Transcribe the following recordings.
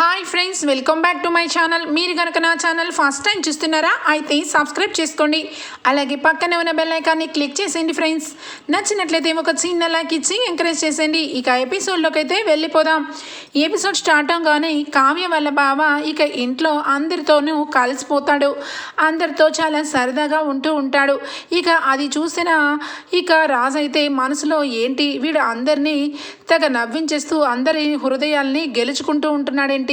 Hi friends welcome back to my channel మీరు కనుక నా ఛానల్ ఫస్ట్ టైం చూస్తున్నారా అయితే సబ్స్క్రైబ్ చేసుకోండి. అలాగే పక్కనే ఉన్న బెల్ ఐకాన్ని క్లిక్ చేసేయండి ఫ్రెండ్స్ నచ్చినట్లయితే ఒక చిన్న లైక్ ఇచ్చి ఎంకరేజ్ చేసేయండి. ఇక ఎపిసోడ్లోకి అయితే వెళ్ళిపోదాం. ఎపిసోడ్ స్టార్ట్ అవగానే కావ్య వల్ల బావ ఇక ఇంట్లో అందరితోనూ కలిసిపోతాడు. అందరితో చాలా సరదాగా ఉంటూ ఉంటాడు. ఇక అది చూసిన ఇక రాజు అయితే మనసులో ఏంటి? వీడు అందరినీ తెగ నవ్వించేస్తూ అందరి హృదయాల్ని గెలుచుకుంటూ ఉంటున్నాడేంటి?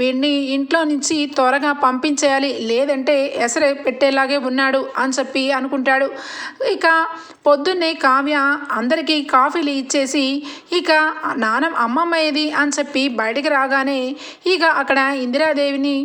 వీడిని ఇంట్లో నుంచి త్వరగా పంపించేయాలి. లేదంటే ఎసరే పెట్టేలాగే ఉన్నాడు అని చెప్పి అనుకుంటాడు. ఇక పొద్దున్నే కావ్య అందరికీ కాఫీలు ఇచ్చేసి ఇక నానం అమ్మమ్మ ఏది అని చెప్పి బయటికి రాగానే ఇక అక్కడ ఇందిరాదేవిని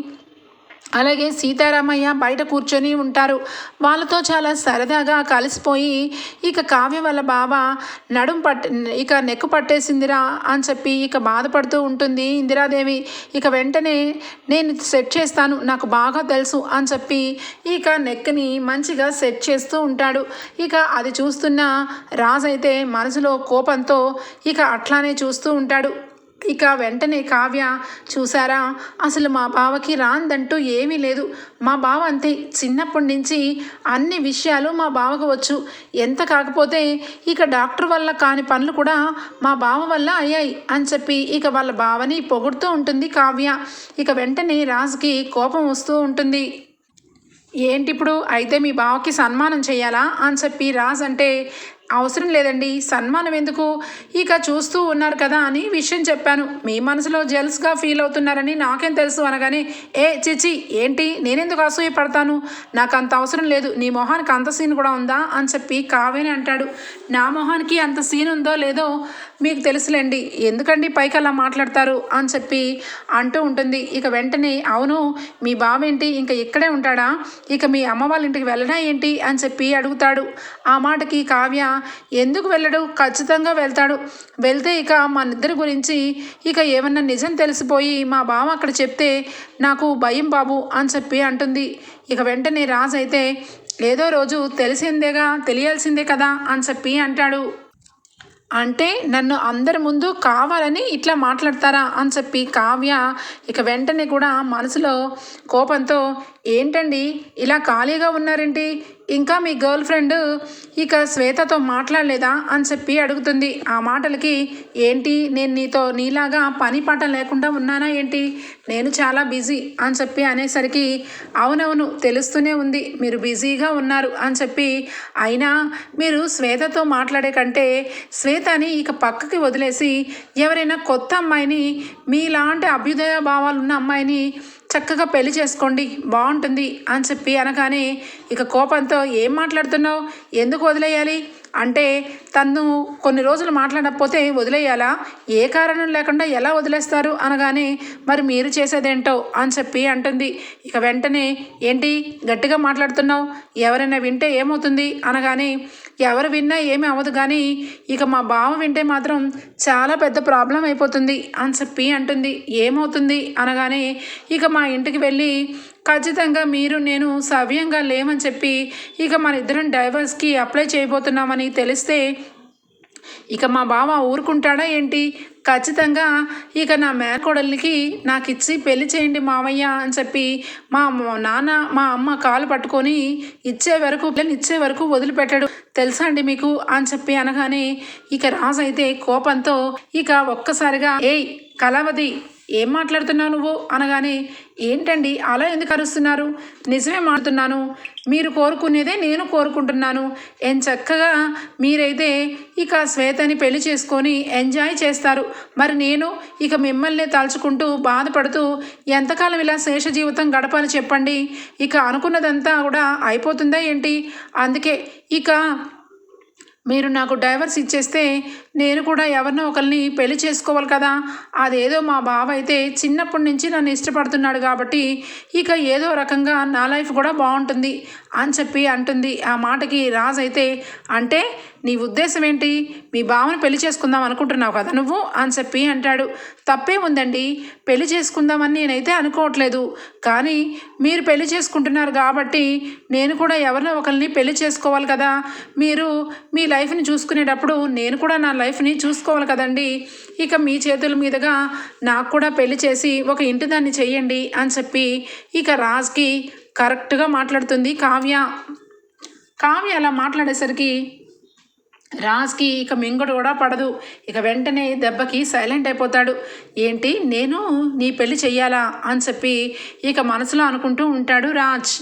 అలాగే సీతారామయ్య బయట కూర్చొని ఉంటారు. వాళ్ళతో చాలా సరదాగా కలిసిపోయి ఇక కావ్య వాళ్ళ బావ నడుం పట్ ఇక నెక్కు పట్టేసిందిరా అని చెప్పి ఇక బాధపడుతూ ఉంటుంది ఇందిరాదేవి. ఇక వెంటనే నేను సెట్ చేస్తాను నాకు బాగా తెలుసు అని చెప్పి ఇక నెక్ని మంచిగా సెట్ చేస్తూ ఉంటాడు. ఇక అది చూస్తున్న రాజు అయితే మనసులో కోపంతో ఇక అట్లానే చూస్తూ ఉంటాడు. ఇక వెంటనే కావ్య చూసారా అసలు మా బావకి రాందంటూ ఏమీ లేదు. మా బావ అంతే. చిన్నప్పటి నుంచి అన్ని విషయాలు మా బావకు వచ్చు. ఎంత కాకపోతే ఇక డాక్టర్ వల్ల కాని పనులు కూడా మా బావ వల్ల అయ్యాయి అని చెప్పి ఇక వాళ్ళ బావని పొగుడుతూ ఉంటుంది కావ్య. ఇక వెంటనే రాజుకి కోపం వస్తూ ఉంటుంది. ఏంటి ఇప్పుడు అయితే మీ బావకి సన్మానం చేయాలా? అని చెప్పి రాజ్ అంటే అవసరం లేదండి. సన్మానం ఎందుకు? ఇక చూస్తూ ఉన్నారు కదా అని విషయం చెప్పాను. మీ మనసులో జెల్స్గా ఫీల్ అవుతున్నారని నాకేం తెలుసు అనగానే ఏ చిచి ఏంటి? నేనెందుకు అసూయ పడతాను? నాకు అంత అవసరం లేదు. నీ మొహానికి అంత సీన్ కూడా ఉందా? అని చెప్పి కావేని అంటాడు. నా మొహానికి అంత సీన్ ఉందో లేదో మీకు తెలుసులేండి. ఎందుకండి పైకి అలా మాట్లాడతారు? అని చెప్పి అంటూ ఉంటుంది. ఇక వెంటనే అవును మీ బావేంటి? ఇంకా ఇక్కడే ఉంటాడా? ఇక మీ అమ్మ వాళ్ళ ఇంటికి వెళ్ళడా ఏంటి? అని చెప్పి అడుగుతాడు. ఆ మాటకి కావ్య ఎందుకు వెళ్ళడు? ఖచ్చితంగా వెళ్తాడు. వెళ్తే ఇక మా ఇద్దరి గురించి ఇక ఏమన్నా నిజం తెలిసిపోయి మా బావ అక్కడ చెప్తే నాకు భయం బాబు అని చెప్పి అంటుంది. ఇక వెంటనే రాజు అయితే ఏదో రోజు తెలిసిందేగా తెలియాల్సిందే కదా అని చెప్పి అంటాడు. అంటే నన్ను అందరి ముందు కావాలని ఇట్లా మాట్లాడతారా అని చెప్పి కావ్య ఇక వెంటనే కూడా మనసులో కోపంతో ఏంటండి? ఇలా ఖాళీగా ఉన్నారేంటి? ఇంకా మీ గర్ల్ ఫ్రెండ్ ఇక శ్వేతతో మాట్లాడలేదా అని చెప్పి అడుగుతుంది. ఆ మాటలకి ఏంటి నేను నీతో నీలాగా పని పాట లేకుండా ఉన్నానా ఏంటి? నేను చాలా బిజీ అని చెప్పి అనేసరికి అవునవును తెలుస్తూనే ఉంది. మీరు బిజీగా ఉన్నారు అని చెప్పి అయినా మీరు శ్వేతతో మాట్లాడే కంటే శ్వేతని ఇక పక్కకి వదిలేసి ఎవరైనా కొత్త అమ్మాయిని మీలాంటి అభ్యుదయ భావాలు ఉన్న అమ్మాయిని చక్కగా పెళ్ళి చేసుకోండి బాగుంటుంది అని చెప్పి అనగానే ఇక కోపంతో ఏం మాట్లాడుతున్నావు? ఎందుకు వదిలేయాలి? అంటే తను కొన్ని రోజులు మాట్లాడకపోతే వదిలేయాలా? ఏ కారణం లేకుండా ఎలా వదిలేస్తారు అనగానే మరి మీరు చేసేదేంటో? అని చెప్పి అంటుంది. ఇక వెంటనే ఏంటి? గట్టిగా మాట్లాడుతున్నావు? ఎవరైనా వింటే ఏమవుతుంది? అనగానే ఎవరు విన్నా ఏమీ అవ్వదు కానీ ఇక మా బావ వింటే మాత్రం చాలా పెద్ద ప్రాబ్లం అయిపోతుంది అని చెప్పి అంటుంది. ఏమవుతుంది? అనగానే ఇక మా ఇంటికి వెళ్ళి ఖచ్చితంగా మీరు నేను సవ్యంగా లేమని చెప్పి ఇక మన ఇద్దరం డైవర్స్కి అప్లై చేయబోతున్నామని తెలిస్తే ఇక మా బావ ఊరుకుంటాడా ఏంటి? ఖచ్చితంగా ఇక నా మేనకోడలికి నాకు ఇచ్చి పెళ్ళి చేయండి మామయ్య అని చెప్పి మా నాన్న మా అమ్మ కాలు పట్టుకొని ఇచ్చే వరకు పిల్లని ఇచ్చే వరకు వదిలిపెట్టాడు. తెలుసా అండి మీకు? అని చెప్పి అనగానే ఇక రాజు అయితే కోపంతో ఇక ఒక్కసారిగా ఏయ్ కళావతి ఏం మాట్లాడుతున్నావు నువ్వు? అనగానే ఏంటండి? అలా ఎందుకు అరుస్తున్నారు? నిజమే మాడుతున్నాను మీరు కోరుకునేదే నేను కోరుకుంటున్నాను. ఏం చక్కగా మీరైతే ఇక శ్వేతని పెళ్ళి చేసుకొని ఎంజాయ్ చేస్తారు. మరి నేను ఇక మిమ్మల్ని తలుచుకుంటూ బాధపడుతూ ఎంతకాలం ఇలా శేష జీవితం గడపాలి చెప్పండి? ఇక అనుకున్నదంతా కూడా అయిపోతుందా ఏంటి? అందుకే ఇక మీరు నాకు డైవర్స్ ఇచ్చేస్తే నేను కూడా ఎవరినో ఒకరిని పెళ్ళి చేసుకోవాలి కదా. అదేదో మా బావ అయితే చిన్నప్పటి నుంచి నన్ను ఇష్టపడుతున్నాడు కాబట్టి ఇక ఏదో రకంగా నా లైఫ్ కూడా బాగుంటుంది. అని చెప్పి అంటుంది. ఆ మాటకి రాజు అయితే అంటే నీ ఉద్దేశం ఏంటి? మీ బావని పెళ్ళి చేసుకుందాం అనుకుంటున్నావు కదా నువ్వు? అని చెప్పి అంటాడు. తప్పే ఉందండి పెళ్ళి చేసుకుందామని నేనైతే అనుకోవట్లేదు. కానీ మీరు పెళ్ళి చేసుకుంటున్నారు కాబట్టి నేను కూడా ఎవరినో ఒకరిని పెళ్ళి చేసుకోవాలి కదా. మీరు మీ లైఫ్ని చూసుకునేటప్పుడు నేను కూడా నా లైఫ్ని చూసుకోవాలి కదండి. ఇక మీ చేతుల మీదుగా నాకు కూడా పెళ్ళి చేసి ఒక ఇంటి దాన్ని చెయ్యండి అని చెప్పి ఇక రాజ్కి కరెక్ట్గా మాట్లాడుతుంది. కావ్య కావ్య అలా మాట్లాడేసరికి రాజ్కి ఇక మింగుడు కూడా పడదు. ఇక వెంటనే దెబ్బకి సైలెంట్ అయిపోతాడు. ఏంటి? నేను? నీ పెళ్ళి చెయ్యాలా? అని చెప్పి ఇక మనసులో అనుకుంటూ ఉంటాడు రాజ్.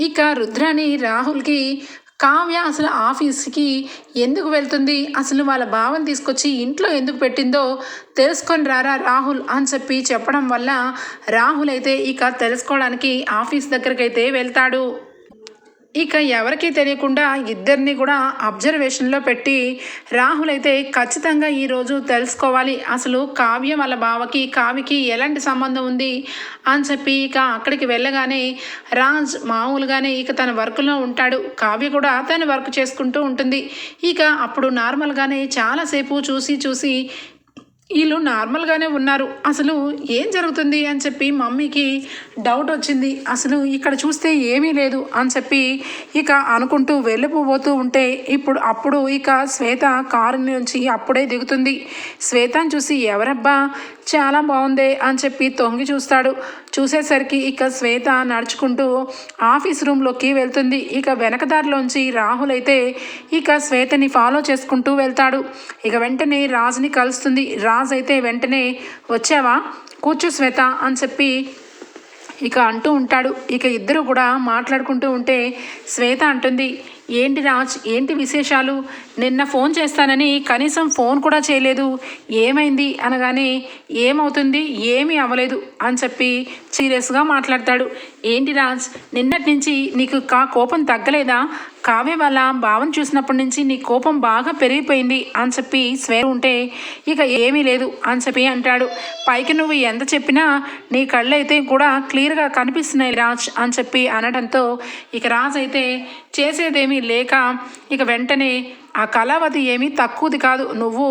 ఇక రుద్రాని రాహుల్కి కావ్య అసలు ఆఫీస్కి ఎందుకు వెళ్తుంది? అసలు వాళ్ళ భావం తీసుకొచ్చి ఇంట్లో ఎందుకు పెట్టిందో తెలుసుకొని రారా రాహుల్ అని చెప్పి చెప్పడం వల్ల రాహుల్ అయితే ఇక తెలుసుకోవడానికి ఆఫీస్ దగ్గరకైతే వెళ్తాడు. ఇక ఎవరికీ తెలియకుండా ఇద్దరిని కూడా అబ్జర్వేషన్లో పెట్టి రాహుల్ అయితే ఖచ్చితంగా ఈరోజు తెలుసుకోవాలి. అసలు కావ్య వాళ్ళ బావకి కావ్యకి ఎలాంటి సంబంధం ఉంది అని చెప్పి ఇక అక్కడికి వెళ్ళగానే రాజ్ మామూలుగానే ఇక తన వర్క్లో ఉంటాడు. కావ్య కూడా తన వర్క్ చేసుకుంటూ ఉంటుంది. ఇక అప్పుడు నార్మల్గానే చాలాసేపు చూసి చూసి వీళ్ళు నార్మల్గానే ఉన్నారు. అసలు ఏం జరుగుతుంది అని చెప్పి మమ్మీకి డౌట్ వచ్చింది. అసలు ఇక్కడ చూస్తే ఏమీ లేదు అని చెప్పి ఇక అనుకుంటూ వెళ్ళిపోబోతూ ఉంటే ఇప్పుడు అప్పుడు ఇక శ్వేత కారు నుంచి అప్పుడే దిగుతుంది. శ్వేతని చూసి ఎవరబ్బా చాలా బాగుందే అని చెప్పి తొంగి చూస్తాడు. చూసేసరికి ఇక శ్వేత నడుచుకుంటూ ఆఫీస్ రూమ్లోకి వెళ్తుంది. ఇక వెనకదారిలోంచి రాహుల్ అయితే ఇక శ్వేతని ఫాలో చేసుకుంటూ వెళ్తాడు. ఇక వెంటనే రాజుని కలుస్తుంది. రా రాజ్ అయితే వెంటనే వచ్చావా? కూర్చో శ్వేత అని చెప్పి ఇక అంటూ ఉంటాడు. ఇక ఇద్దరు కూడా మాట్లాడుకుంటూ ఉంటే శ్వేత అంటుంది ఏంటి రాజ్? ఏంటి విశేషాలు? నిన్న ఫోన్ చేస్తానని కనీసం ఫోన్ కూడా చేయలేదు. ఏమైంది? అనగానే ఏమవుతుంది? ఏమీ అవ్వలేదు అని చెప్పి సీరియస్గా మాట్లాడతాడు. ఏంటి రాజ్? నిన్నటి నుంచి నీకు కా కోపం తగ్గలేదా? కావ్య వల్ల భావం చూసినప్పటి నుంచి నీ కోపం బాగా పెరిగిపోయింది అని చెప్పి స్వేర్ ఉంటే ఇక ఏమీ లేదు అని చెప్పి అంటాడు. పైకి నువ్వు ఎంత చెప్పినా నీ కళ్ళు అయితే కూడా క్లియర్గా కనిపిస్తున్నాయి రాజ్ అని చెప్పి అనడంతో ఇక రాజ్ అయితే చేసేదేమీ లేక ఇక వెంటనే ఆ కళావతి ఏమీ తక్కువది కాదు. నువ్వు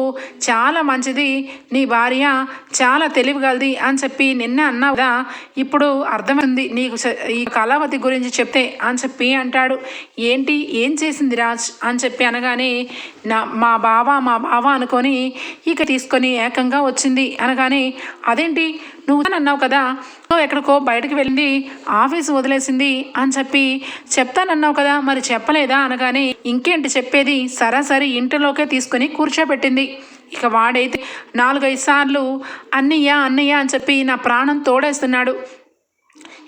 చాలా మంచిది నీ భార్య చాలా తెలివిగలది అని చెప్పి నిన్న అన్నావు కదా ఇప్పుడు అర్థమైంది నీకు ఈ కళావతి గురించి చెప్తే అని చెప్పి అంటాడు. ఏంటి ఏం చేసింది రాజ్ అని చెప్పి అనగానే నా మా బావ మా బావ అనుకొని ఇక తీసుకొని ఏకంగా వచ్చింది అనగానే అదేంటి నువ్వు అన్నావు కదా నువ్వు ఎక్కడికో బయటకు వెళ్ళింది ఆఫీస్ వదిలేసింది అని చెప్పి చెప్తానన్నావు కదా మరి చెప్పలేదా అనగానే ఇంకేంటి చెప్పేది? సరాసరి ఇంటిలోకే తీసుకొని కూర్చోబెట్టింది. ఇక వాడైతే నాలుగైదు సార్లు అన్నయ్య అన్నయ్య అని చెప్పి నా ప్రాణం తోడేస్తున్నాడు.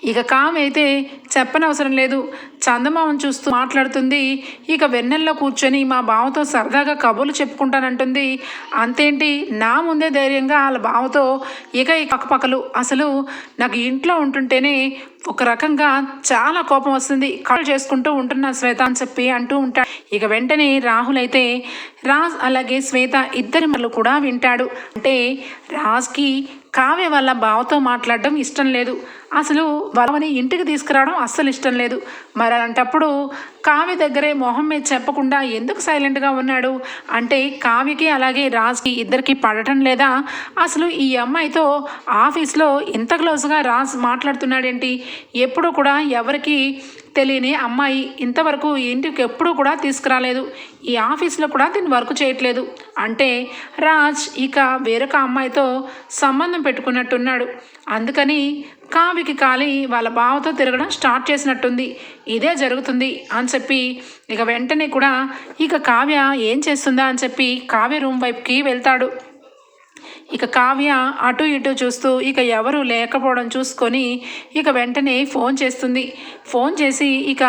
ఇక కామె అయితే చెప్పనవసరం లేదు. చందమామను చూస్తూ మాట్లాడుతుంది. ఇక వెన్నెల్లో కూర్చొని మా బావతో సరదాగా కబుర్లు చెప్పుకుంటానంటుంది. అంతేంటి? నా ముందే ధైర్యంగా వాళ్ళ బావతో ఇక ఈ పక్కపక్కలు. అసలు నాకు ఇంట్లో ఉంటుంటేనే ఒక రకంగా చాలా కోపం వస్తుంది. కాల్ చేసుకుంటూ ఉంటున్నా శ్వేత అని చెప్పి అంటూ ఉంటాడు. ఇక వెంటనే రాహుల్ అయితే రాజ్ అలాగే శ్వేత ఇద్దరి మళ్ళు కూడా వింటాడు. అంటే రాజ్కి కావ్య వాళ్ళ బావతో మాట్లాడడం ఇష్టం లేదు. అసలు వాళ్ళని ఇంటికి తీసుకురావడం అస్సలు ఇష్టం లేదు. మరి అలాంటప్పుడు కావ్య దగ్గరే మొహం మీద చెప్పకుండా ఎందుకు సైలెంట్గా ఉన్నాడు? అంటే కావ్యకి అలాగే రాజ్కి ఇద్దరికి పడటం లేదా? అసలు ఈ అమ్మాయితో ఆఫీస్లో ఇంత క్లోజ్గా రాజ్ మాట్లాడుతున్నాడేంటి? ఎప్పుడు కూడా ఎవరికి తెలియని అమ్మాయి ఇంతవరకు ఇంటికి ఎప్పుడూ కూడా తీసుకురాలేదు. ఈ ఆఫీస్లో కూడా దీన్ని వర్క్ చేయట్లేదు. అంటే రాజ్ ఇక వేరొక అమ్మాయితో సంబంధం పెట్టుకున్నట్టున్నాడు. అందుకని కావికి కాలి వాళ్ళ బావతో తిరగడం స్టార్ట్ చేసినట్టుంది. ఇదే జరుగుతుంది అని చెప్పి ఇక వెంటనే కూడా ఇక కావ్య ఏం చేస్తుందా అని చెప్పి కావ్య రూమ్ వైపుకి వెళ్తాడు. ఇక కావ్య అటు ఇటు చూస్తూ ఇక ఎవరు లేకపోవడం చూసుకొని ఇక వెంటనే ఫోన్ చేస్తుంది. ఫోన్ చేసి ఇక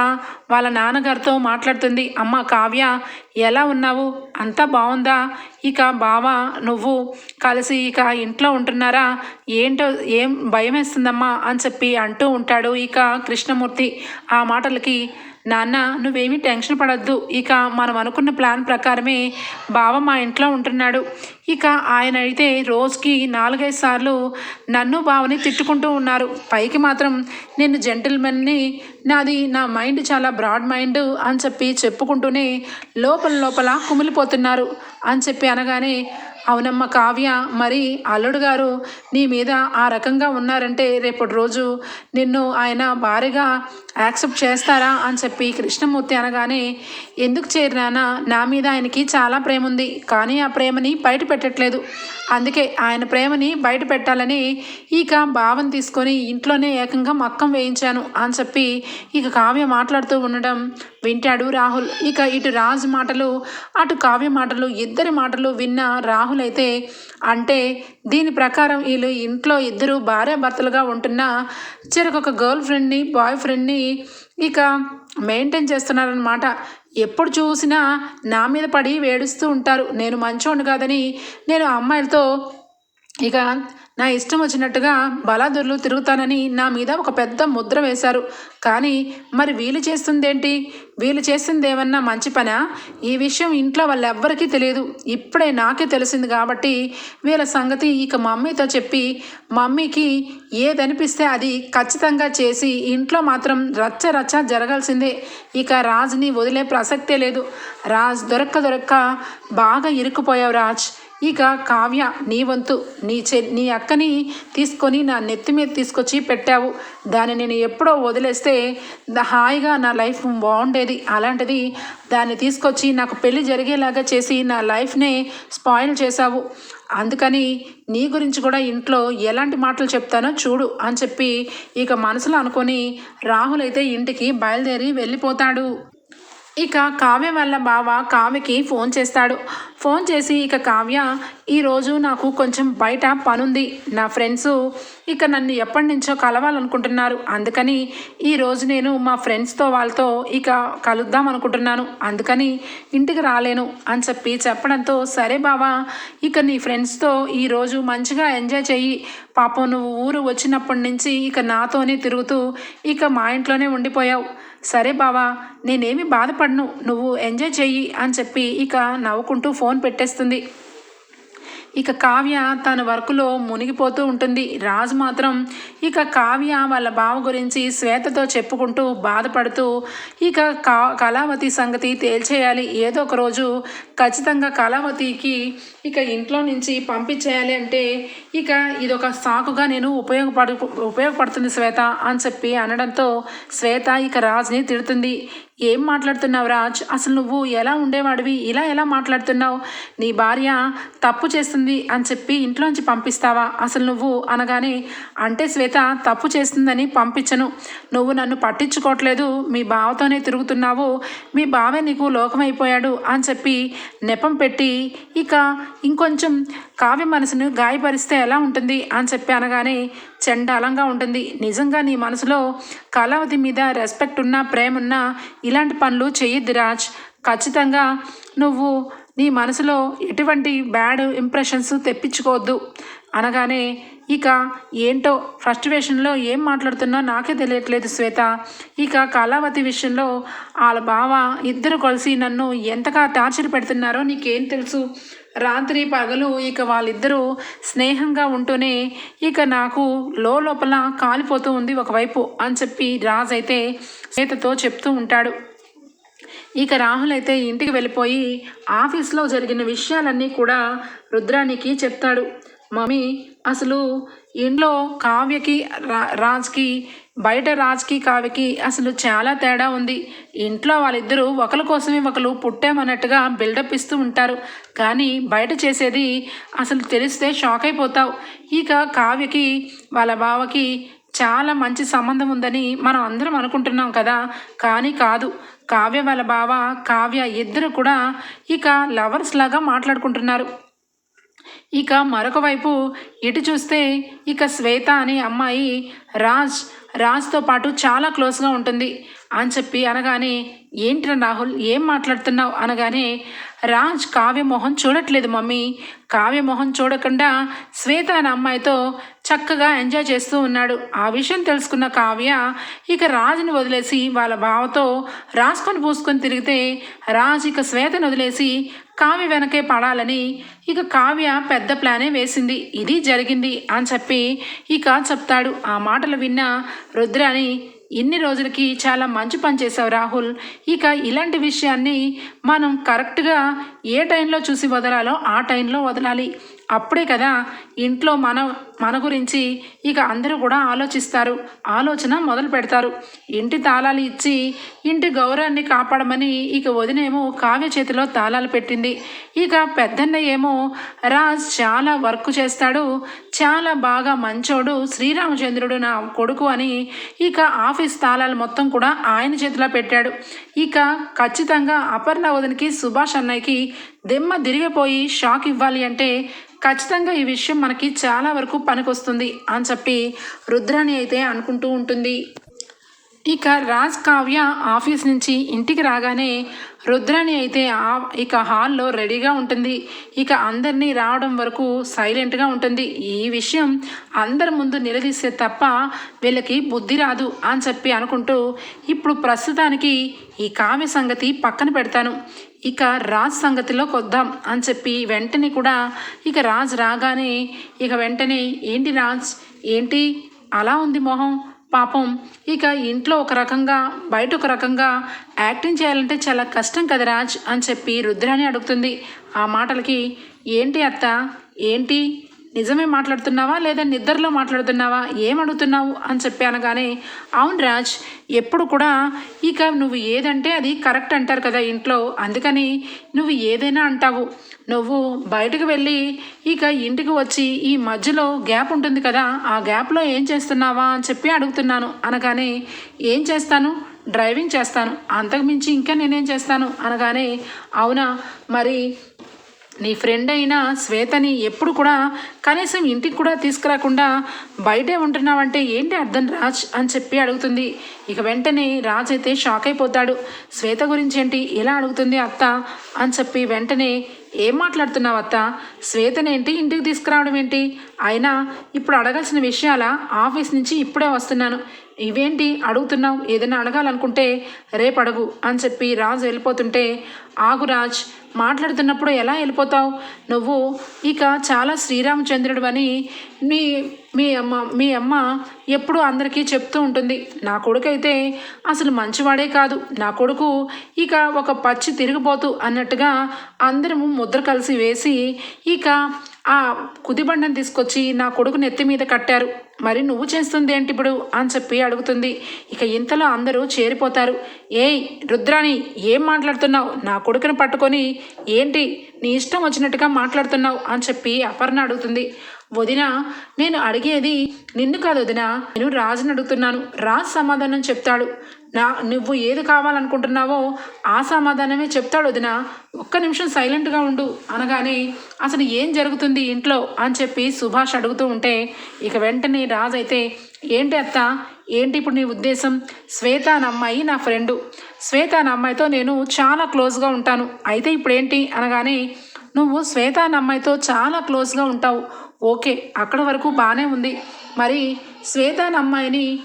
వాళ్ళ నాన్నగారితో మాట్లాడుతుంది. అమ్మ కావ్య ఎలా ఉన్నావు? అంతా బాగుందా? ఇక బావ నువ్వు కలిసి ఇక ఇంట్లో ఉంటున్నారా? ఏంటో ఏం భయం వేస్తుందమ్మా అని చెప్పి అంటూ ఉంటాడు ఇక కృష్ణమూర్తి. ఆ మాటలకి నాన్న నువ్వేమీ టెన్షన్ పడద్దు. ఇక మనం అనుకున్న ప్లాన్ ప్రకారమే బావ మా ఇంట్లో ఉంటున్నాడు. ఇక ఆయన అయితే రోజుకి నాలుగైదు సార్లు నన్ను బావని తిట్టుకుంటూ ఉన్నారు. పైకి మాత్రం నేను జెంటిల్మెన్ని నాది నా మైండ్ చాలా బ్రాడ్ మైండ్ అని చెప్పి చెప్పుకుంటూనే లోపల లోపల కుమిలిపోతున్నారు అని చెప్పి అనగానే అవునమ్మ కావ్య మరి అల్లుడు గారు నీ మీద ఆ రకంగా ఉన్నారంటే రేపటి రోజు నిన్ను ఆయన భారీగా యాక్సెప్ట్ చేస్తారా? అని చెప్పి కృష్ణమూర్తి అనగానే ఎందుకు చేరినానా నా మీద ఆయనకి చాలా ప్రేమ ఉంది కానీ ఆ ప్రేమని బయట పెట్టట్లేదు. అందుకే ఆయన ప్రేమని బయట పెట్టాలని ఇక భావం తీసుకొని ఇంట్లోనే ఏకంగా మక్కం వేయించాను అని చెప్పి ఇక కావ్య మాట్లాడుతూ ఉండడం వింటాడు రాహుల్. ఇక ఇటు రాజు మాటలు అటు కావ్య మాటలు ఇద్దరి మాటలు విన్న రాహుల్ అయితే అంటే దీని ప్రకారం వీళ్ళు ఇంట్లో ఇద్దరు భార్యాభర్తలుగా ఉంటున్న చెరొక గర్ల్ ఫ్రెండ్ని బాయ్ ఫ్రెండ్ని ఇక మెయింటైన్ చేస్తున్నారనమాట ఎప్పుడు చూసినా నా మీద పడి వేడుస్తూ ఉంటారు. నేను మంచోడు కాదని నేను అమ్మాయిలతో ఇక నా ఇష్టం వచ్చినట్టుగా బలాదుర్లు తిరుగుతానని నా మీద ఒక పెద్ద ముద్ర వేశారు. కానీ మరి వీళ్ళు చేస్తుందేంటి? వీళ్ళు చేస్తుంది ఏమన్నా మంచి పనా? ఈ విషయం ఇంట్లో వాళ్ళెవ్వరికీ తెలియదు. ఇప్పుడే నాకే తెలిసింది కాబట్టి వీళ్ళ సంగతి ఇక మమ్మీతో చెప్పి మమ్మీకి ఏదనిపిస్తే అది ఖచ్చితంగా చేసి ఇంట్లో మాత్రం రచ్చ రచ్చ జరగాల్సిందే. ఇక రాజ్ని వదిలే ప్రసక్తే లేదు. రాజ్ దొరక్క దొరక్క బాగా ఇరుక్కుపోయావు రాజ్. ఇక కావ్య నీ వంతు నీ చె నీ అక్కని తీసుకొని నా నెత్తి మీద తీసుకొచ్చి పెట్టావు. దాన్ని నేను ఎప్పుడో వదిలేస్తే హాయిగా నా లైఫ్ బాగుండేది. అలాంటిది దాన్ని తీసుకొచ్చి నాకు పెళ్ళి జరిగేలాగా చేసి నా లైఫ్నే స్పాయిల్ చేశావు. అందుకని నీ గురించి కూడా ఇంట్లో ఎలాంటి మాటలు చెప్తానో చూడు అని చెప్పి ఇక మనసులో అనుకొని రాహుల్ అయితే ఇంటికి బయలుదేరి వెళ్ళిపోతాడు. ఇక కావ్య వల్ల బావ కావ్యకి ఫోన్ చేస్తాడు. ఫోన్ చేసి ఇక కావ్య ఈరోజు నాకు కొంచెం బయట పనుంది. నా ఫ్రెండ్స్ ఇక నన్ను ఎప్పటి నుంచో కలవాలనుకుంటున్నారు. అందుకని ఈరోజు నేను మా ఫ్రెండ్స్తో వాళ్ళతో ఇక కలుద్దాం అనుకుంటున్నాను. అందుకని ఇంటికి రాలేను అని చెప్పి చెప్పడంతో సరే బావా ఇక నీ ఫ్రెండ్స్తో ఈరోజు మంచిగా ఎంజాయ్ చెయ్యి. పాపం నువ్వు ఊరు వచ్చినప్పటి నుంచి ఇక నాతోనే తిరుగుతూ ఇక మా ఇంట్లోనే ఉండిపోయావు. సరే బావా నేనేమి బాధపడను. నువ్వు ఎంజాయ్ చెయ్యి అని చెప్పి ఇక నవ్వుకుంటూ ఫోన్ పెట్టేస్తుంది. ఇక కావ్య తన వర్క్లో మునిగిపోతూ ఉంటుంది. రాజు మాత్రం ఇక కావ్య వాళ్ళ బావ గురించి శ్వేతతో చెప్పుకుంటూ బాధపడుతూ ఇక కా కళావతి సంగతి తేల్చేయాలి. ఏదో ఒక రోజు ఖచ్చితంగా కళావతికి ఇక ఇంట్లో నుంచి పంపించేయాలి అంటే ఇక ఇదొక సాకుగా నేను ఉపయోగపడు ఉపయోగపడుతుంది శ్వేత అని చెప్పి అనడంతో శ్వేత ఇక రాజుని తిడుతుంది. ఏం మాట్లాడుతున్నావు రాజ్? అసలు నువ్వు ఎలా ఉండేవాడివి? ఇలా ఎలా మాట్లాడుతున్నావు? నీ భార్య తప్పు చేస్తుంది అని చెప్పి ఇంట్లోంచి పంపిస్తావా? అసలు నువ్వు అనగానే అంటే శ్వేత తప్పు చేస్తుందని పంపించను. నువ్వు నన్ను పట్టించుకోవట్లేదు. మీ బావతోనే తిరుగుతున్నావు. మీ బావే నీకు లోకమైపోయాడు అని చెప్పి నెపం పెట్టి ఇక ఇంకొంచెం కావ్య మనసును గాయపరిస్తే ఎలా ఉంటుంది అని చెప్పి అనగానే చండాలంగా ఉంటుంది. నిజంగా నీ మనసులో కళావతి మీద రెస్పెక్ట్ ఉన్నా ప్రేమ ఉన్నా ఇలాంటి పనులు చేయొద్దు రాజ్. ఖచ్చితంగా నువ్వు నీ మనసులో ఎటువంటి బ్యాడ్ ఇంప్రెషన్స్ తెప్పించుకోవద్దు. అనగానే ఇక ఏంటో ఫ్రస్ట్రేషన్లో ఏం మాట్లాడుతున్నా నాకే తెలియట్లేదు శ్వేత. ఇక కళావతి విషయంలో వాళ్ళ బావ ఇద్దరు కలిసి నన్ను ఎంతగా టార్చర్ పెడుతున్నారో నీకేం తెలుసు? రాత్రి పగలు ఇక వాళ్ళిద్దరూ స్నేహంగా ఉంటూనే ఇక నాకు లోపల కాలిపోతూ ఉంది ఒకవైపు అని చెప్పి రాజ్ అయితే శ్వేతతో చెప్తూ ఉంటాడు. ఇక రాహుల్ అయితే ఇంటికి వెళ్ళిపోయి ఆఫీస్లో జరిగిన విషయాలన్నీ కూడా రుద్రానికి చెప్తాడు. మమ్మీ అసలు ఇంట్లో కావ్యకి రా రాజ్కి బయట రాజ్కి కావ్యకి అసలు చాలా తేడా ఉంది. ఇంట్లో వాళ్ళిద్దరూ ఒకరి కోసమే ఒకరు పుట్టామన్నట్టుగా బిల్డప్ ఇస్తూ ఉంటారు. కానీ బయట చేసేది అసలు తెలిస్తే షాక్ అయిపోతావు. ఇక కావ్యకి వాళ్ళ బావకి చాలా మంచి సంబంధం ఉందని మనం అందరం అనుకుంటున్నాం కదా. కానీ కాదు. కావ్య వాళ్ళ బావ కావ్య ఇద్దరు కూడా ఇక లవర్స్ లాగా మాట్లాడుకుంటున్నారు. ఇక మరొక వైపు ఇటు చూస్తే ఇక శ్వేత అనే అమ్మాయి రాజ్ రాజ్తో పాటు చాలా క్లోజ్గా ఉంటుంది. అని చెప్పి అనగానే ఏంట్రా రాహుల్ ఏం మాట్లాడుతున్నావు? అనగానే రాజ్ కావ్య మొహం చూడట్లేదు మమ్మీ. కావ్య మొహం చూడకుండా శ్వేత అనే అమ్మాయితో చక్కగా ఎంజాయ్ చేస్తూ ఉన్నాడు. ఆ విషయం తెలుసుకున్న కావ్య ఇక రాజుని వదిలేసి వాళ్ళ బావతో రాసుకొని పూసుకొని తిరిగితే రాజ్ ఇక శ్వేతను వదిలేసి కావ్య వెనకే పడాలని ఇక కావ్య పెద్ద ప్లానే వేసింది. ఇది జరిగింది అని చెప్పి ఇక చెప్తాడు. ఆ మాటలు విన్న రుద్రాని ఇన్ని రోజులకి చాలా మంచి పని చేసావు రాహుల్. ఇక ఇలాంటి విషయాన్ని మనం కరెక్ట్గా ఏ టైంలో చూసి వదలాలో ఆ టైంలో వదలాలి. అప్పుడే కదా ఇంట్లో మన మన గురించి ఇక అందరూ కూడా ఆలోచిస్తారు. ఆలోచన మొదలు పెడతారు. ఇంటి తాళాలు ఇచ్చి ఇంటి గౌరవాన్ని కాపాడమని ఇక వదినేమో కావ్య చేతిలో తాళాలు పెట్టింది. ఇక పెద్దన్న ఏమో రాజ్ చాలా వర్క్ చేస్తాడు. చాలా బాగా మంచోడు శ్రీరామచంద్రుడు నా కొడుకు అని ఇక ఆఫీస్ తాళాలు మొత్తం కూడా ఆయన చేతిలో పెట్టాడు. ఇక ఖచ్చితంగా అపర్ణ వదినికి సుభాష్ అన్నయ్యకి దిమ్మ తిరిగిపోయి షాక్ ఇవ్వాలి అంటే ఖచ్చితంగా ఈ విషయం మనకి చాలా వరకు పనికొస్తుంది అని చెప్పి రుద్రాణి అయితే అనుకుంటూ ఉంటుంది. ఇక రాజ్ కావ్య ఆఫీస్ నుంచి ఇంటికి రాగానే రుద్రాణి అయితే ఆ ఇక హాల్లో రెడీగా ఉంటుంది. ఇక అందరినీ రావడం వరకు సైలెంట్గా ఉంటుంది. ఈ విషయం అందరి ముందు నిలదీస్తే తప్ప వీళ్ళకి బుద్ధి రాదు అని చెప్పి అనుకుంటూ ఇప్పుడు ప్రస్తుతానికి ఈ కావ్య సంగతి పక్కన పెడతాను. ఇక రాజ్ సంగతిలోకి వద్దాం అని చెప్పి వెంటనే కూడా ఇక రాజ్ రాగానే ఇక వెంటనే ఏంటి రాజ్? ఏంటి? అలా ఉంది మొహం? పాపం. ఇక ఇంట్లో ఒక రకంగా బయట ఒక రకంగా యాక్టింగ్ చేయాలంటే చాలా కష్టం కదా రాజ్ అని చెప్పి రుద్రాని అడుగుతుంది. ఆ మాటలకి ఏంటి అత్త? ఏంటి? నిజమే మాట్లాడుతున్నావా లేదా నిద్రలో మాట్లాడుతున్నావా? ఏం అడుగుతున్నావు? అని చెప్పి అనగానే అవును రాజ్ ఎప్పుడు కూడా ఇక నువ్వు ఏదంటే అది కరెక్ట్ అంటారు కదా ఇంట్లో. అందుకని నువ్వు ఏదైనా అంటావు. నువ్వు బయటకు వెళ్ళి ఇక ఇంటికి వచ్చి ఈ మధ్యలో గ్యాప్ ఉంటుంది కదా ఆ గ్యాప్లో ఏం చేస్తున్నావా అని చెప్పి అడుగుతున్నాను. అనగానే ఏం చేస్తాను? డ్రైవింగ్ చేస్తాను. అంతకుమించి ఇంకా నేనేం చేస్తాను? అనగానే అవునా? మరి నీ ఫ్రెండ్ అయిన శ్వేతని ఎప్పుడు కూడా కనీసం ఇంటికి కూడా తీసుకురాకుండా బయటే ఉంటున్నావంటే ఏంటి అర్థం రాజ్ అని చెప్పి అడుగుతుంది. ఇక వెంటనే రాజ్ అయితే షాక్ అయిపోతాడు. శ్వేత గురించి ఏంటి? ఎలా అడుగుతుంది అత్త అని చెప్పి వెంటనే ఏం మాట్లాడుతున్నావు అత్త? శ్వేతనేంటి ఇంటికి తీసుకురావడం ఏంటి? అయినా ఇప్పుడు అడగాల్సిన విషయాల ఆఫీస్ నుంచి ఇప్పుడే వస్తున్నాను. ఇవేంటి అడుగుతున్నావు? ఏదైనా అడగాలనుకుంటే రేపు అడుగు అని చెప్పి రాజు వెళ్ళిపోతుంటే ఆగురాజ్ మాట్లాడుతున్నప్పుడు ఎలా వెళ్ళిపోతావు? నువ్వు ఇక చాలా శ్రీరామచంద్రుడు అని మీ మీ అమ్మ మీ అమ్మ ఎప్పుడూ అందరికీ చెప్తూ ఉంటుంది నా కొడుకు అయితే అసలు మంచివాడే కాదు నా కొడుకు ఇక ఒక పచ్చి తిరిగిపోతూ అన్నట్టుగా అందరము ముద్ర కలిసి వేసి ఇక ఆ కుదిబండను తీసుకొచ్చి నా కొడుకు నెత్తి మీద కట్టారు. మరి నువ్వు చేస్తుంది ఏంటి ఇప్పుడు? అని చెప్పి అడుగుతుంది. ఇక ఇంతలో అందరూ చేరిపోతారు. ఏయ్ రుద్రాణి ఏం మాట్లాడుతున్నావు? నా కొడుకుని పట్టుకొని ఏంటి? నీ ఇష్టం వచ్చినట్టుగా మాట్లాడుతున్నావు? అని చెప్పి అపర్ణ అడుగుతుంది. వదిన నేను అడిగేది నిన్ను కాదు వదిన. నేను రాజుని అడుగుతున్నాను. రాజు సమాధానం చెప్తాడు. నా నువ్వు ఏది కావాలనుకుంటున్నావో ఆ సమాధానమే చెప్తాడు వదిన. ఒక్క నిమిషం సైలెంట్గా ఉండు. అనగానే అసలు ఏం జరుగుతుంది ఇంట్లో? అని చెప్పి సుభాష్ అడుగుతూ ఉంటే ఇక వెంటనే రాజు అయితే ఏంటి అత్త? ఏంటి ఇప్పుడు నీ ఉద్దేశం? శ్వేత అన్న అమ్మాయి నా ఫ్రెండు. శ్వేత అన్న అమ్మాయితో నేను చాలా క్లోజ్గా ఉంటాను. అయితే ఇప్పుడు ఏంటి అనగానే నువ్వు శ్వేత అన్న అమ్మాయితో చాలా క్లోజ్గా ఉంటావు. ఓకే అక్కడ వరకు బాగానే ఉంది. మరి శ్వేత అన్న అమ్మాయిని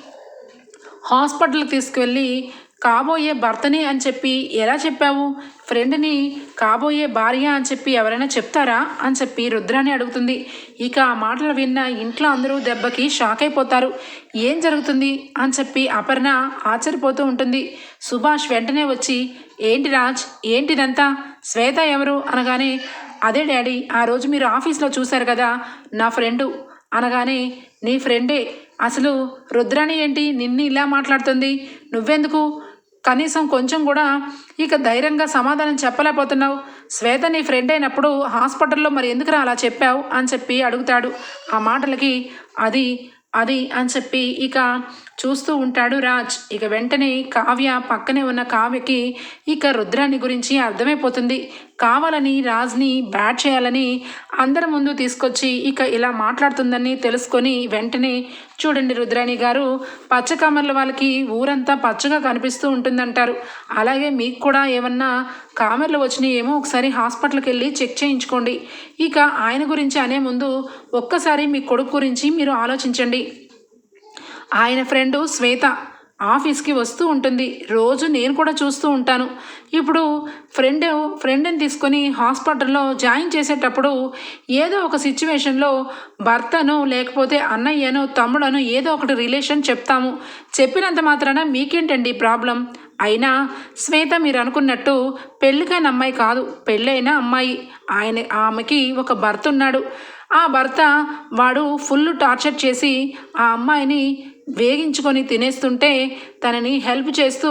హాస్పిటల్కి తీసుకువెళ్ళి కాబోయే భర్తని అని చెప్పి ఎలా చెప్పావు? ఫ్రెండ్ని కాబోయే భార్య అని చెప్పి ఎవరైనా చెప్తారా? అని చెప్పి రుద్రాని అడుగుతుంది. ఇక ఆ మాటలు విన్న ఇంట్లో అందరూ దెబ్బకి షాక్ అయిపోతారు. ఏం జరుగుతుంది? అని చెప్పి అపర్ణ ఆశ్చర్యపోతూ ఉంటుంది. సుభాష్ వెంటనే వచ్చి ఏంటి రాజ్? ఏంటిదంతా? శ్వేత ఎవరు? అనగానే అదే డాడీ ఆ రోజు మీరు ఆఫీస్లో చూశారు కదా నా ఫ్రెండు. అనగానే నీ ఫ్రెండే. అసలు రుద్రాణి ఏంటి? నిన్ను ఇలా మాట్లాడుతుంది. నువ్వెందుకు? కనీసం కొంచెం కూడా ఇక ధైర్యంగా సమాధానం చెప్పలేకపోతున్నావు. శ్వేత నీ ఫ్రెండ్ అయినప్పుడు హాస్పిటల్లో మరి ఎందుకురా అలా చెప్పావు? అని చెప్పి అడుగుతాడు. ఆ మాటలకి అది అది అని చెప్పి ఇక చూస్తూ ఉంటాడు రాజ్. ఇక వెంటనే కావ్య పక్కనే ఉన్న కావ్యకి ఇక రుద్రాన్ని గురించి అర్థమైపోతుంది. కావాలని రాజ్ని బ్యాట్ చేయాలని అందరి ముందు తీసుకొచ్చి ఇక ఇలా మాట్లాడుతుందని తెలుసుకొని వెంటనే చూడండి రుద్రాణి గారు పచ్చకామర్ల వాళ్ళకి ఊరంతా పచ్చగా కనిపిస్తూ ఉంటుందంటారు. అలాగే మీకు కూడా ఏమన్నా కామర్లు వచ్చినాయి ఏమో ఒకసారి హాస్పిటల్కి వెళ్ళి చెక్ చేయించుకోండి. ఇక ఆయన గురించి అనే ముందు ఒక్కసారి మీ కొడుకు గురించి మీరు ఆలోచించండి. ఆయన ఫ్రెండు శ్వేత. ఆఫీస్కి వస్తూ ఉంటుంది. రోజు నేను కూడా చూస్తూ ఉంటాను. ఇప్పుడు ఫ్రెండ్ ఫ్రెండ్ని తీసుకొని హాస్పిటల్లో జాయిన్ చేసేటప్పుడు ఏదో ఒక సిచ్యువేషన్లో భర్తను లేకపోతే అన్నయ్యను తమ్ముడను ఏదో ఒకటి రిలేషన్ చెప్తాము. చెప్పినంత మాత్రాన మీకేంటండి ప్రాబ్లం? అయినా శ్వేత మీరు అనుకున్నట్టు పెళ్ళికైన అమ్మాయి కాదు. పెళ్ళైన అమ్మాయి. ఆయన ఆమెకి ఒక భర్త ఉన్నాడు. ఆ భర్త వాడు ఫుల్ టార్చర్ చేసి ఆ అమ్మాయిని వేగించుకొని తినేస్తుంటే తనని హెల్ప్ చేస్తూ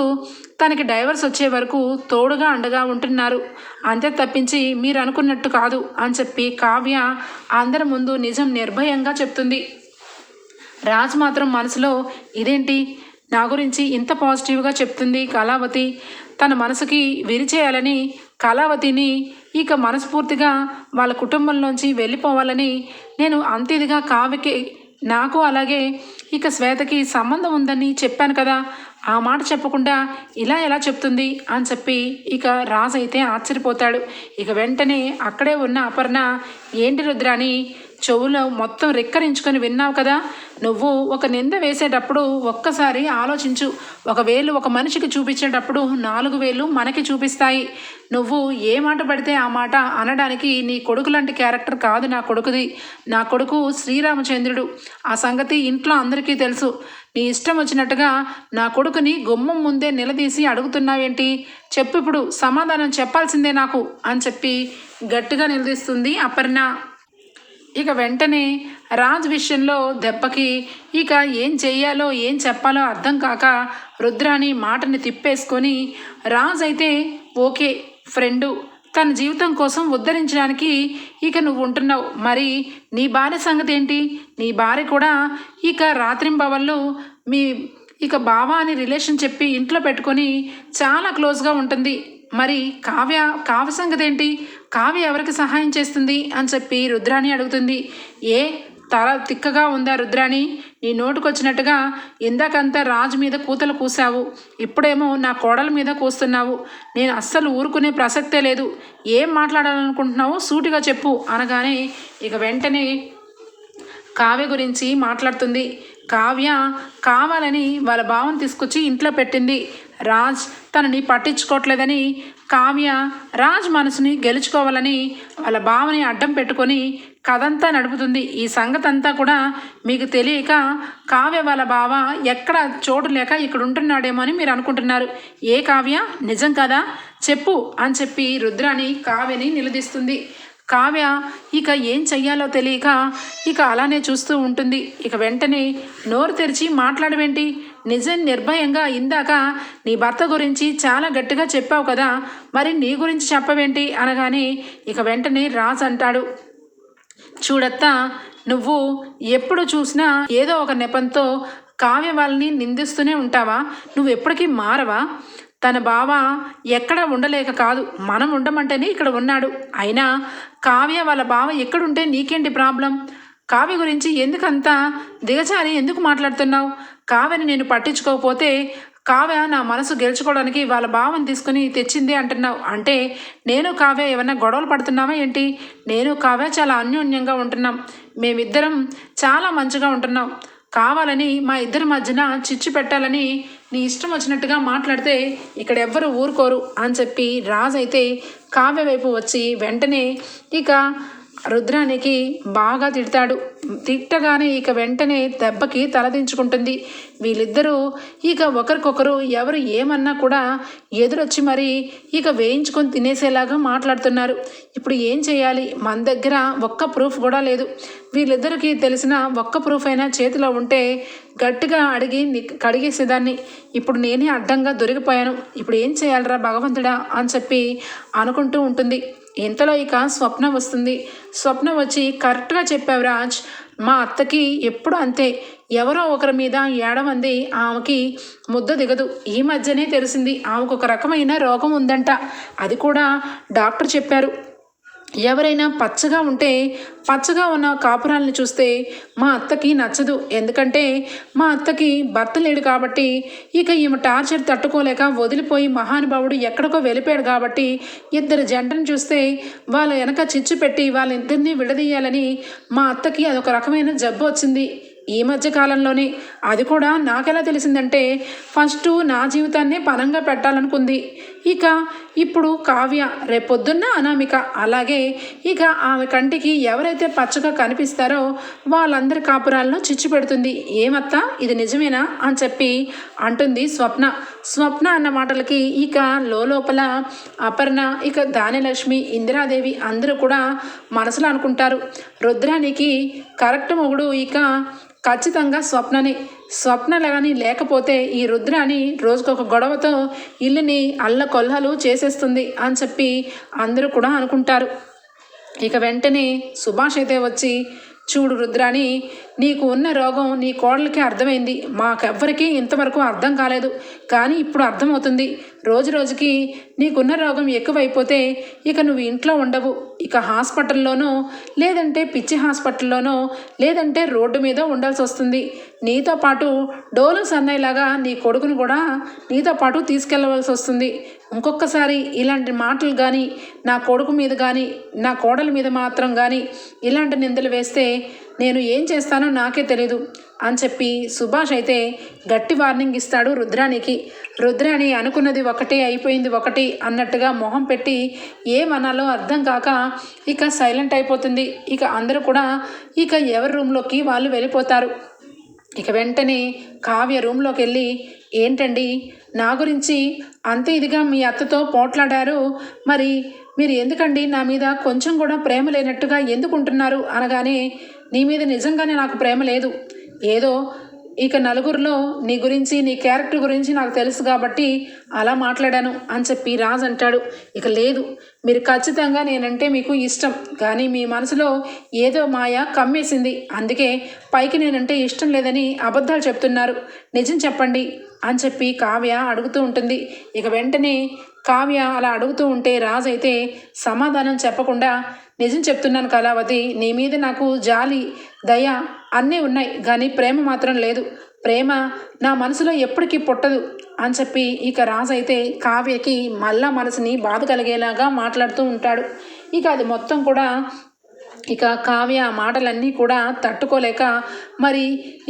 తనకి డైవర్స్ వచ్చే వరకు తోడుగా అండగా ఉంటున్నారు. అంతే తప్పించి మీరు అనుకున్నట్టు కాదు అని చెప్పి కావ్య అందరి ముందు నిజం నిర్భయంగా చెప్తుంది. రాజ్ మాత్రం మనసులో ఇదేంటి? నా గురించి ఇంత పాజిటివ్గా చెప్తుంది కళావతి. తన మనసుకి విరిచేయాలని కళావతిని ఇక మనస్ఫూర్తిగా వాళ్ళ కుటుంబంలోంచి వెళ్ళిపోవాలని నేను అంత ఇదిగా కావ్యకి నాకు అలాగే ఇక శ్వేతకి సంబంధం ఉందని చెప్పాను కదా. ఆ మాట చెప్పకుండా ఇలా ఎలా చెప్తుంది? అని చెప్పి ఇక రాజు అయితే ఆశ్చర్యపోతాడు. ఇక వెంటనే అక్కడే ఉన్న అపర్ణ ఏంటి రుద్రాని చెవులో మొత్తం రెక్కరించుకొని విన్నావు కదా? నువ్వు ఒక నింద వేసేటప్పుడు ఒక్కసారి ఆలోచించు. ఒకవేళ ఒక మనిషికి చూపించేటప్పుడు నాలుగు వేలు మనకి చూపిస్తాయి. నువ్వు ఏ మాట పడితే ఆ మాట అనడానికి నీ కొడుకు లాంటి క్యారెక్టర్ కాదు నా కొడుకుది. నా కొడుకు శ్రీరామచంద్రుడు. ఆ సంగతి ఇంట్లో అందరికీ తెలుసు. నీ ఇష్టం వచ్చినట్టుగా నా కొడుకుని గుమ్మం ముందే నిలదీసి అడుగుతున్నావేంటి? చెప్పు ఇప్పుడు సమాధానం చెప్పాల్సిందే నాకు అని చెప్పి గట్టిగా నిలదీస్తుంది అపర్ణ. ఇక వెంటనే రాజ్ విషయంలో దెబ్బకి ఇక ఏం చెయ్యాలో ఏం చెప్పాలో అర్థం కాక రుద్రాని మాటని తిప్పేసుకొని రాజ్ అయితే ఓకే ఫ్రెండు తన జీవితం కోసం ఉద్ధరించడానికి ఇక నువ్వు ఉంటున్నావు. మరి నీ భార్య సంగతి ఏంటి? నీ భార్య కూడా ఇక రాత్రింబవళ్ళు మీ ఇక బావా అని రిలేషన్ చెప్పి ఇంట్లో పెట్టుకొని చాలా క్లోజ్గా ఉంటుంది. మరి కావ్య కావ్య సంగతి ఏంటి? కావ్య ఎవరికి సహాయం చేస్తుంది అని చెప్పి రుద్రాణి అడుగుతుంది. ఏ తల తిక్కగా ఉందా రుద్రాణి? నీ నోటుకొచ్చినట్టుగా ఇందాకంతా రాజు మీద కూతలు కూసావు ఇప్పుడేమో నా కోడల మీద కూస్తున్నావు. నేను అస్సలు ఊరుకునే ప్రసక్తే లేదు. ఏం మాట్లాడాలనుకుంటున్నావో సూటిగా చెప్పు అనగానే ఇక వెంటనే కావ్య గురించి మాట్లాడుతుంది. కావ్య కావాలని వాళ్ళ భావం తీసుకొచ్చి ఇంట్లో పెట్టింది. రాజ్ తనని పట్టించుకోవట్లేదని కావ్య రాజ్ మనసుని గెలుచుకోవాలని వాళ్ళ బావని అడ్డం పెట్టుకొని కథంతా నడుపుతుంది. ఈ సంగతి అంతా కూడా మీకు తెలియక కావ్య వాళ్ళ బావ ఎక్కడ చోటు లేక ఇక్కడ ఉంటున్నాడేమో అని మీరు అనుకుంటున్నారు. ఏ కావ్య? నిజం కదా? చెప్పు అని చెప్పి రుద్రాని కావ్యని నిలదీస్తుంది. కావ్య ఇక ఏం చెయ్యాలో తెలియక ఇక అలానే చూస్తూ ఉంటుంది. ఇక వెంటనే నోరు తెరిచి మాట్లాడవేంటి? నిజం నిర్భయంగా ఇందాక నీ భర్త గురించి చాలా గట్టిగా చెప్పావు కదా మరి నీ గురించి చెప్పవేంటి అనగానే ఇక వెంటనే రాజ్ అంటాడు. చూడత్తా నువ్వు ఎప్పుడు చూసినా ఏదో ఒక నెపంతో కావ్య వాళ్ళని నిందిస్తూనే ఉంటావా? నువ్వు ఎప్పటికీ మారవా? తన బావ ఎక్కడ ఉండలేక కాదు మనం ఉండమంటేనే ఇక్కడ ఉన్నాడు. అయినా కావ్య వాళ్ళ బావ ఎక్కడుంటే నీకేంటి ప్రాబ్లం? కావ్య గురించి ఎందుకంత దిగజారి ఎందుకు మాట్లాడుతున్నావు? కావ్యని నేను పట్టించుకోకపోతే కావ్య నా మనసు గెలుచుకోవడానికి వాళ్ళ భావం తీసుకుని తెచ్చింది అంటున్నావు. అంటే నేను కావ్య ఏమన్నా గొడవలు పడుతున్నావా ఏంటి? నేను కావ్య చాలా అన్యోన్యంగా ఉంటున్నాం. మేమిద్దరం చాలా మంచిగా ఉంటున్నాం. కావాలని మా ఇద్దరి మధ్యన చిచ్చు పెట్టాలని నీ ఇష్టం వచ్చినట్టుగా మాట్లాడితే ఇక్కడ ఎవ్వరు ఊరుకోరు అని చెప్పి రాజు అయితే కావ్య వైపు వచ్చి వెంటనే ఇక రుద్రానికి బాగా తిడతాడు. తిట్టగానే ఇక వెంటనే దెబ్బకి తలదించుకుంటుంది వీళ్ళిద్దరూ ఇక ఒకరికొకరు ఎవరు ఏమన్నా కూడా ఎదురొచ్చి మరి ఇక వేయించుకొని తినేసేలాగా మాట్లాడుతున్నారు. ఇప్పుడు ఏం చేయాలి? మన దగ్గర ఒక్క ప్రూఫ్ కూడా లేదు. వీళ్ళిద్దరికీ తెలిసిన ఒక్క ప్రూఫ్ అయినా చేతిలో ఉంటే గట్టిగా అడిగి కడిగేసేదాన్ని. ఇప్పుడు నేనే అడ్డంగా దొరికిపోయాను. ఇప్పుడు ఏం చేయాలరా భగవంతుడా అని చెప్పి అనుకుంటూ ఉంటుంది. ఇంతలో ఇక స్వప్న వస్తుంది. స్వప్న వచ్చి కరెక్ట్గా చెప్పావు రాజ్. మా అత్తకి ఎప్పుడు అంతే. ఎవరో ఒకరి మీద ఏడమంది ఆమెకి ముద్ద దిగదు. ఈ మధ్యనే తెలిసింది ఆమెకు ఒక రకమైన రోగం ఉందంట. అది కూడా డాక్టర్ చెప్పారు. ఎవరైనా పచ్చగా ఉంటే పచ్చగా ఉన్న కాపురాలను చూస్తే మా అత్తకి నచ్చదు. ఎందుకంటే మా అత్తకి భర్త లేడు కాబట్టి ఇక ఈమె టార్చర్ తట్టుకోలేక వదిలిపోయి మహానుభావుడు ఎక్కడికో వెళ్ళిపోయాడు కాబట్టి ఇద్దరు జంటను చూస్తే వాళ్ళ వెనక చిచ్చు పెట్టి వాళ్ళిద్దరినీ విడదీయాలని మా అత్తకి అదొక రకమైన జబ్బు వచ్చింది. ఈ మధ్య కాలంలోనే. అది కూడా నాకెలా తెలిసిందంటే ఫస్ట్ నా జీవితాన్నే పనంగా పెట్టాలనుకుంది. ఇక ఇప్పుడు కావ్య రేపొద్దున్న అనామిక. అలాగే ఇక ఆమె కంటికి ఎవరైతే పచ్చగా కనిపిస్తారో వాళ్ళందరి కాపురాలను చిచ్చు పెడుతుంది. ఏమత్తా? ఇది నిజమేనా? అని చెప్పి అంటుంది స్వప్న. స్వప్న అన్న మాటలకి ఇక లోపల అపర్ణ ఇక దానిలక్ష్మి ఇందిరాదేవి అందరూ కూడా మనసులో అనుకుంటారు. రుద్రానికి కరెక్ట్ మొగుడు ఇక ఖచ్చితంగా స్వప్నని స్వప్నలు కానీ లేకపోతే ఈ రుద్రాని రోజుకొక గొడవతో ఇల్లుని అల్ల కొల్హలు చేసేస్తుంది అని చెప్పి అందరూ కూడా అనుకుంటారు. ఇక వెంటనే సుభాష్ అయితే వచ్చి చూడు రుద్రాని నీకు ఉన్న రోగం నీ కోడలికి అర్థమైంది. మాకెవ్వరికీ ఇంతవరకు అర్థం కాలేదు. కానీ ఇప్పుడు అర్థమవుతుంది. రోజు రోజుకి నీకున్న రోగం ఎక్కువైపోతే ఇక నువ్వు ఇంట్లో ఉండవు. ఇక హాస్పిటల్లోనో లేదంటే పిచ్చి హాస్పిటల్లోనో లేదంటే రోడ్డు మీద ఉండాల్సి వస్తుంది. నీతో పాటు డోలు సన్నయ్యలాగా నీ కొడుకును కూడా నీతో పాటు తీసుకెళ్ళవలసి వస్తుంది. ఇంకొకసారి ఇలాంటి మాటలు కానీ నా కొడుకు మీద కానీ నా కోడల మీద మాత్రం కానీ ఇలాంటి నిందలు వేస్తే నేను ఏం చేస్తానో నాకే తెలీదు అని చెప్పి సుభాష్ అయితే గట్టి వార్నింగ్ ఇస్తాడు రుద్రానికి రుద్రాణి అనుకున్నది ఒకటే అయిపోయింది ఒకటి అన్నట్టుగా మొహం పెట్టి ఏమనాలో అర్థం కాక ఇక సైలెంట్ అయిపోతుంది. ఇక అందరూ కూడా ఇక ఎవరి రూమ్లోకి వాళ్ళు వెళ్ళిపోతారు. ఇక వెంటనే కావ్య రూమ్లోకి వెళ్ళి ఏంటండి? నా గురించి అంత ఇదిగా మీ అత్తతో పోట్లాడారు. మరి మీరు ఎందుకండి నా మీద కొంచెం కూడా ప్రేమ లేనట్టుగా ఎందుకుంటున్నారు? అనగానే నీ మీద నిజంగానే నాకు ప్రేమ లేదు. ఏదో ఇక నలుగురిలో నీ గురించి నీ క్యారెక్టర్ గురించి నాకు తెలుసు కాబట్టి అలా మాట్లాడాను అని చెప్పి రాజ్ అంటాడు. ఇక లేదు మీరు ఖచ్చితంగా నేనంటే మీకు ఇష్టం. కానీ మీ మనసులో ఏదో మాయ కమ్మేసింది. అందుకే పైకి నేనంటే ఇష్టం లేదని అబద్ధాలు చెప్తున్నారు. నిజం చెప్పండి అని చెప్పి కావ్య అడుగుతూ ఉంటుంది. ఇక వెంటనే కావ్య అలా అడుగుతూ ఉంటే రాజు అయితే సమాధానం చెప్పకుండా నిజం చెప్తున్నాను కళావతి నీ మీద నాకు జాలి దయ అన్నీ ఉన్నాయి కానీ ప్రేమ మాత్రం లేదు. ప్రేమ నా మనసులో ఎప్పటికీ పుట్టదు అని చెప్పి ఇక రాజు అయితే కావ్యకి మళ్ళా మనసుని బాధ కలిగేలాగా మాట్లాడుతూ ఉంటాడు. ఇక అది మొత్తం కూడా ఇక కావ్య ఆ మాటలన్నీ కూడా తట్టుకోలేక మరి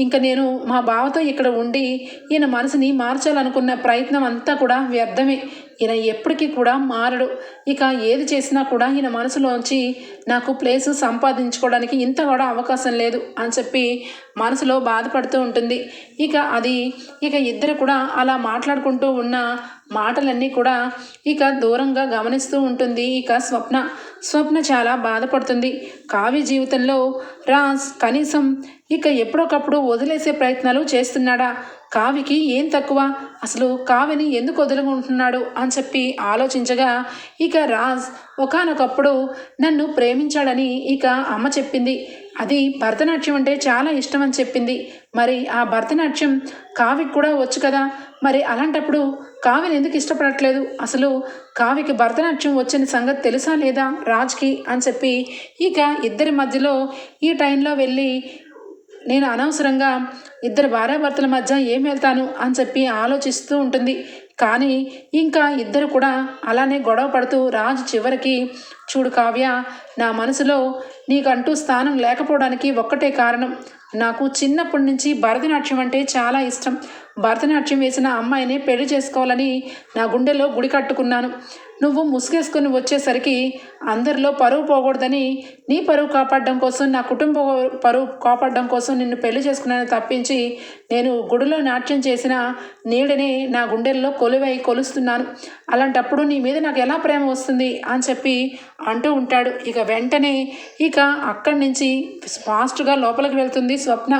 ఇంక నేను మా బావతో ఇక్కడ ఉండి ఈయన మనసుని మార్చాలనుకున్న ప్రయత్నం అంతా కూడా వ్యర్థమే. ఈయన ఎప్పటికీ కూడా మారడు. ఇక ఏది చేసినా కూడా ఈయన మనసులోంచి నాకు ప్లేస్ సంపాదించుకోవడానికి ఇంత కూడా అవకాశం లేదు అని చెప్పి మనసులో బాధపడుతూ ఉంటుంది. ఇక అది ఇక ఇద్దరు కూడా అలా మాట్లాడుకుంటూ ఉన్న మాటలన్నీ కూడా ఇక దూరంగా గమనిస్తూ ఉంటుంది. ఇక స్వప్న స్వప్న చాలా బాధపడుతుంది. కావ్య జీవితంలో రాజ్ కనీసం ఇక ఎప్పుడొకప్పుడు వదిలేసే ప్రయత్నాలు చేస్తున్నాడా? కావికి ఏం తక్కువ? అసలు కావిని ఎందుకు వదులుకుంటున్నాడు? అని చెప్పి ఆలోచించగా ఇక రాజ్ ఒకనొకప్పుడు నన్ను ప్రేమించాడని ఇక అమ్మ చెప్పింది. అది భరతనాట్యం అంటే చాలా ఇష్టం అని చెప్పింది. మరి ఆ భరతనాట్యం కావికి కూడా వచ్చు కదా? మరి అలాంటప్పుడు కావిని ఎందుకు ఇష్టపడట్లేదు? అసలు కావికి భరతనాట్యం వచ్చిన సంగతి తెలుసా లేదా రాజ్కి అని చెప్పి ఇక ఇద్దరి మధ్యలో ఈ టైంలో వెళ్ళి నేను అనవసరంగా ఇద్దరు భార్యాభర్తల మధ్య ఏం వెళ్తాను అని చెప్పి ఆలోచిస్తూ ఉంటుంది. కానీ ఇంకా ఇద్దరు కూడా అలానే గొడవ పడుతూ రాజు చివరికి చూడు కావ్య నా మనసులో నీకంటూ స్థానం లేకపోవడానికి ఒక్కటే కారణం. నాకు చిన్నప్పటి నుంచి భరతనాట్యం అంటే చాలా ఇష్టం. భరతనాట్యం వేసిన అమ్మాయిని పెళ్ళి చేసుకోవాలని నా గుండెలో గుడి కట్టుకున్నాను. నువ్వు ముసుగేసుకొని వచ్చేసరికి అందరిలో పరువు పోకూడదని నీ పరువు కాపాడడం కోసం నా కుటుంబ పరువు కాపాడడం కోసం నిన్ను పెళ్ళి చేసుకున్నాను తప్పించి నేను గుడిలో నాట్యం చేసిన నీడని నా గుండెల్లో కొలువై కొలుస్తున్నాను. అలాంటప్పుడు నీ మీద నాకు ఎలా ప్రేమ వస్తుంది అని చెప్పి అంటూ ఉంటాడు. ఇక వెంటనే ఇక అక్కడి నుంచి ఫాస్ట్గా లోపలికి వెళ్తుంది స్వప్న.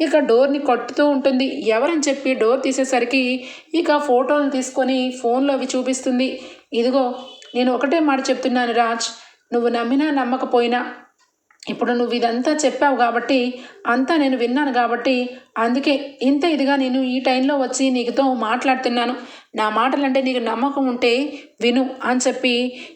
ఇక డోర్ని కొట్టుతూ ఉంటుంది. ఎవరని చెప్పి డోర్ తీసేసరికి ఇక ఫోటోలు తీసుకొని ఫోన్లో అవి చూపిస్తుంది. ఇదిగో నేను ఒకటే మాట చెప్తున్నాను రాజ్. నువ్వు నమ్మినా నమ్మకపోయినా ఇప్పుడు నువ్వు ఇదంతా చెప్పావు కాబట్టి అంతా నేను విన్నాను కాబట్టి అందుకే ఇంత ఇదిగా నేను ఈ టైంలో వచ్చి నీకుతో మాట్లాడుతున్నాను. నా మాటలంటే నీకు నమ్మకం ఉంటే విను అని చెప్పి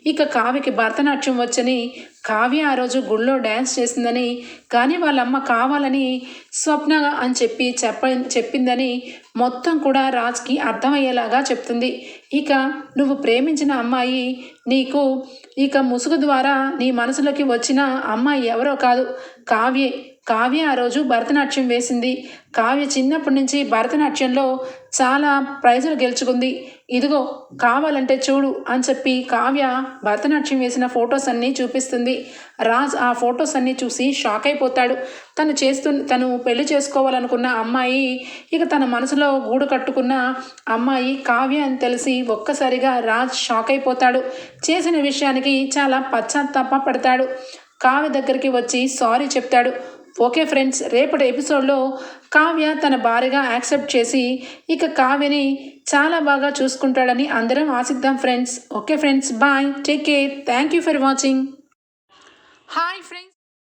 ఇక కావ్యకి భరతనాట్యం వచ్చని కావ్య ఆ రోజు గుళ్ళో డ్యాన్స్ చేసిందని కానీ వాళ్ళమ్మ కావాలని స్వప్న అని చెప్పి చెప్ప చెప్పిందని మొత్తం కూడా రాజ్కి అర్థమయ్యేలాగా చెప్తుంది. ఇక నువ్వు ప్రేమించిన అమ్మాయి నీకు ఇక ముసుగు ద్వారా నీ మనసులోకి వచ్చిన అమ్మాయి ఎవరో కాదు కావ్యే. కావ్య ఆ రోజు భరతనాట్యం వేసింది. కావ్య చిన్నప్పటి నుంచి భరతనాట్యంలో చాలా ప్రైజులు గెలుచుకుంది. ఇదిగో కావాలంటే చూడు అని చెప్పి కావ్య భరతనాట్యం వేసిన ఫొటోస్ అన్నీ చూపిస్తుంది. రాజ్ ఆ ఫొటోస్ అన్నీ చూసి షాక్ అయిపోతాడు. తను చేస్తు తను పెళ్ళి చేసుకోవాలనుకున్న అమ్మాయి ఇక తన మనసులో గూడు కట్టుకున్న అమ్మాయి కావ్య అని తెలిసి ఒక్కసారిగా రాజ్ షాక్ అయిపోతాడు. చేసిన విషయానికి చాలా పశ్చాత్తాప పడతాడు కావ్య దగ్గరికి వచ్చి సారీ చెప్తాడు. ఓకే ఫ్రెండ్స్ రేపటి ఎపిసోడ్లో కావ్య తన భార్యగా యాక్సెప్ట్ చేసి ఇక కావ్యని చాలా బాగా చూసుకుంటాడని అందరం ఆశిద్దాం friends. Okay friends bye take care thank you for watching. Hi friends.